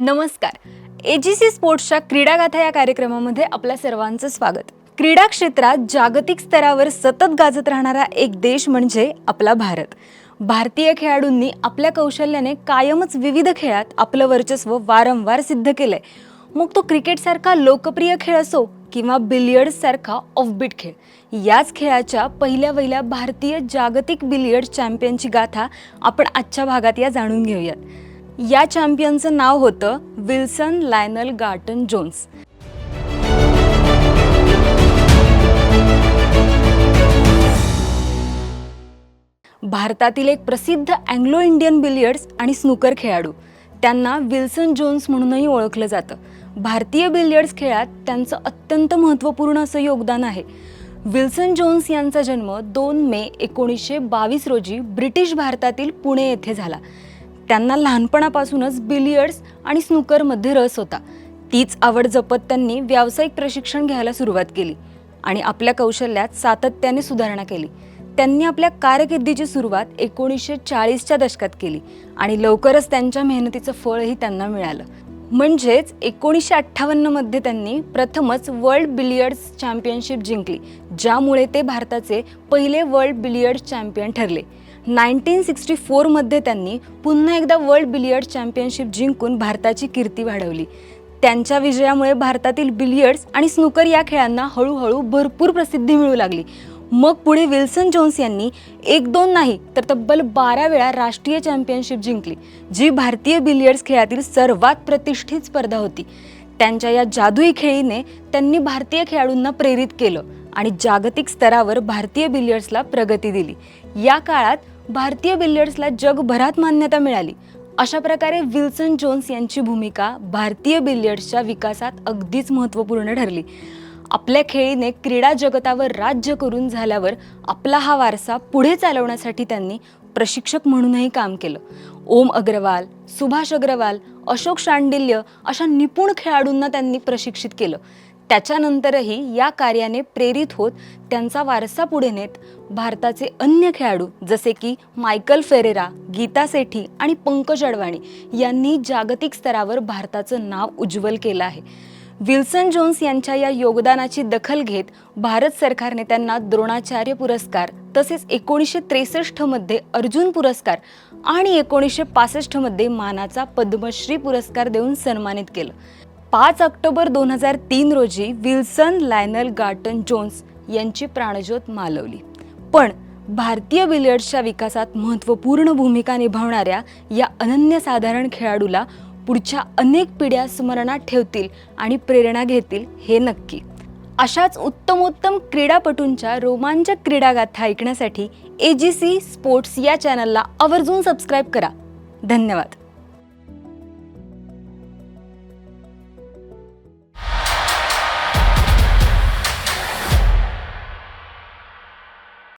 नमस्कार. एजीसी स्पोर्ट्सच्या क्रीडागाथा या कार्यक्रमामध्ये आपल्या सर्वांचं स्वागत. क्रीडा क्षेत्रात जागतिक स्तरावर सतत गाजत राहणारा एक देश म्हणजे आपला भारत. भारतीय खेळाडूंनी आपल्या कौशल्याने कायमच विविध खेळात आपलं वर्चस्व वारंवार सिद्ध केलंय. मग तो क्रिकेटसारखा लोकप्रिय खेळ असो किंवा बिलियर्डसारखा ऑफबीट खेळ याच खेळाच्या पहिल्या वहिल्या भारतीय जागतिक बिलियर्ड चॅम्पियनची गाथा आपण आजच्या भागात या जाणून घेऊयात. या चॅम्पियनचं नाव होतं विल्सन लायनल गार्टन जोन्स. भारतातील एक प्रसिद्ध अँग्लो इंडियन बिलियर्ड्स आणि स्नूकर खेळाडू. त्यांना विल्सन जोन्स म्हणूनही ओळखलं जातं. भारतीय बिलियर्ड्स खेळात त्यांचं अत्यंत महत्त्वपूर्ण असं योगदान आहे. विल्सन जोन्स यांचा जन्म दोन मे एकोणीसशे बावीस रोजी ब्रिटिश भारतातील पुणे येथे झाला. त्यांना लहानपणापासूनच बिलियर्ड्स आणि स्नूकरमध्ये रस होता. तीच आवड जपत त्यांनी व्यावसायिक प्रशिक्षण घ्यायला सुरुवात केली आणि आपल्या कौशल्यात सातत्याने सुधारणा केली. त्यांनी आपल्या कारकिर्दीची सुरुवात एकोणीसशे चाळीसच्या दशकात केली आणि लवकरच त्यांच्या मेहनतीचं फळही त्यांना मिळालं. म्हणजेच एकोणीसशे अठ्ठावन्नमध्ये त्यांनी प्रथमच वर्ल्ड बिलियर्ड्स चॅम्पियनशिप जिंकली ज्यामुळे ते भारताचे पहिले वर्ल्ड बिलियर्ड्स चॅम्पियन ठरले. नाईन्टीन सिक्स्टी फोरमध्ये त्यांनी पुन्हा एकदा वर्ल्ड बिलियर्ड चॅम्पियनशिप जिंकून भारताची कीर्ती वाढवली. त्यांच्या विजयामुळे भारतातील बिलियर्ड्स आणि स्नूकर या खेळांना हळूहळू भरपूर प्रसिद्धी मिळू लागली. मग पुढे विल्सन जोन्स यांनी एक दोन नाही तर तब्बल बारा वेळा राष्ट्रीय चॅम्पियनशिप जिंकली जी भारतीय बिलियर्ड्स खेळातील सर्वात प्रतिष्ठित स्पर्धा होती. त्यांच्या या जादुई खेळीने त्यांनी भारतीय खेळाडूंना प्रेरित केलं आणि जागतिक स्तरावर भारतीय बिलियर्ड्सला प्रगती दिली. या काळात भारतीय बिलियर्ड्सला जगभरात मान्यता मिळाली. अशा प्रकारे विल्सन जोन्स यांची भूमिका भारतीय बिलियर्ड्सच्या विकासात अगदीच महत्त्वपूर्ण ठरली. आपल्या खेळीने क्रीडा जगतावर राज्य करून झाल्यावर आपला हा वारसा पुढे चालवण्यासाठी त्यांनी प्रशिक्षक म्हणूनही काम केलं. ओम अग्रवाल सुभाष अग्रवाल अशोक शांडिल्य अशा निपुण खेळाडूंना त्यांनी प्रशिक्षित केलं. त्याच्यानंतरही या कार्याने प्रेरित होत त्यांचा वारसा पुढे नेत भारताचे अन्य खेळाडू जसे की मायकल फेरेरा गीता सेठी आणि पंकज अडवाणी यांनी जागतिक स्तरावर भारताचं नाव उज्ज्वल केलं आहे. विल्सन जोन्स यांच्या या योगदानाची दखल घेत भारत सरकारने त्यांना द्रोणाचार्य पुरस्कार तसेच एकोणीसशे त्रेसष्टमध्ये अर्जुन पुरस्कार आणि एकोणीसशे पासष्टमध्ये मानाचा पद्मश्री पुरस्कार देऊन सन्मानित केलं. पाच ऑक्टोबर दोन हजार तीन रोजी विल्सन लायनल गार्टन जोन्स यांची प्राणज्योत मालवली. पण भारतीय बिलियर्ड्सच्या विकासात महत्त्वपूर्ण भूमिका निभावणाऱ्या या अनन्यसाधारण खेळाडूला पुढच्या अनेक पिढ्या स्मरणात ठेवतील आणि प्रेरणा घेतील हे नक्की. अशाच उत्तमोत्तम क्रीडापटूंच्या रोमांचक क्रीडागाथा ऐकण्यासाठी ए जी सी स्पोर्ट्स या चॅनलला आवर्जून सबस्क्राईब करा. धन्यवाद.